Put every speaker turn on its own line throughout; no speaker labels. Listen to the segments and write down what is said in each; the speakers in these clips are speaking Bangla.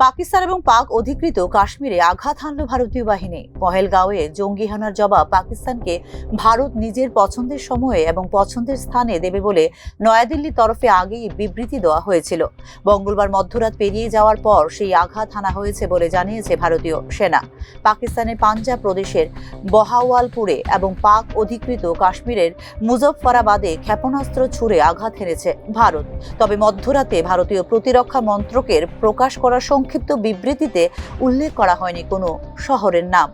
পাকিস্তান এবং পাক অধিকৃত কাশ্মীরে আঘাত হানল ভারতীয় বাহিনী। পহেলগাঁওয়ে জঙ্গি হানার জবাব পাকিস্তানকে ভারত নিজের পছন্দের সময়ে এবং পছন্দের স্থানে দেবে বলে নয়াদিল্লির তরফে আগেই বিবৃতি দেওয়া হয়েছিল। মঙ্গলবার মধ্যরাত পেরিয়ে যাওয়ার পর সেই আঘাত হানা হয়েছে বলে জানিয়েছে ভারতীয় সেনা। পাকিস্তানের পাঞ্জাব প্রদেশের বহাওয়ালপুরে এবং পাক অধিকৃত কাশ্মীরের মুজফফরাবাদে ক্ষেপণাস্ত্র ছুড়ে আঘাত হেনেছে ভারত। তবে মধ্যরাতে ভারতীয় প্রতিরক্ষা মন্ত্রকের প্রকাশ করা সংক্ষিপ্ত বিবৃতিতে উল্লেখ করা হয়নি কোনো শহরের নাম।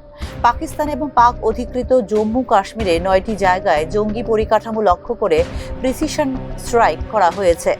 পাকিস্তান এবং পাক অধিকৃত জম্মু কাশ্মীরে নয়টি জায়গায় জঙ্গি পরিকাঠামো লক্ষ্য করে প্রিসিশন স্ট্রাইক করা হয়েছে।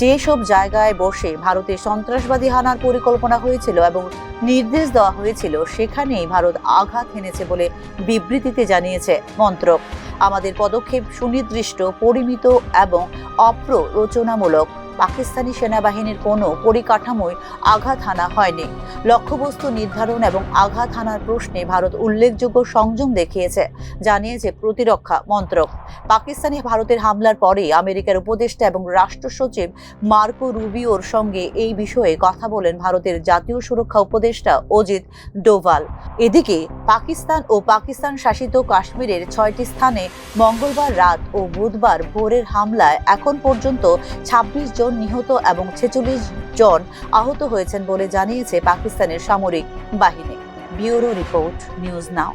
যেসব জায়গায় বসে ভারতে সন্ত্রাসবাদী হানার পরিকল্পনা হয়েছিল এবং নির্দেশ দেওয়া হয়েছিল, সেখানেই ভারত আঘাত হেনেছে বলে বিবৃতিতে জানিয়েছে মন্ত্রক। আমাদের পদক্ষেপ সুনির্দিষ্ট, পরিমিত এবং অপ্ররোচনামূলক। পাকিস্তানি সেনাবাহিনীর কোনো পরিকাঠামোয় আঘাত হানা হয়নি। লক্ষ্যবস্তু নির্ধারণ এবং আঘাত হানার প্রশ্নে ভারত উল্লেখযোগ্য সংযম দেখিয়েছে, জানিয়েছে প্রতিরক্ষা মন্ত্রক। পাকিস্তানে ভারতের হামলার পরে আমেরিকার উপদেষ্টা এবং রাষ্ট্র সচিব মার্কো রুবিওর সঙ্গে এই বিষয়ে কথা বলেন ভারতের জাতীয় সুরক্ষা উপদেষ্টা অজিত ডোভাল। এদিকে পাকিস্তান ও পাকিস্তান শাসিত কাশ্মীরের ছয়টি স্থানে মঙ্গলবার রাত ও বুধবার ভোরের হামলায় এখন পর্যন্ত ২৬ জন নিহত এবং ছেচল্লিশ জন আহত হয়েছেন বলে জানিয়েছে পাকিস্তানের সামরিক বাহিনী। Bureau report, news now.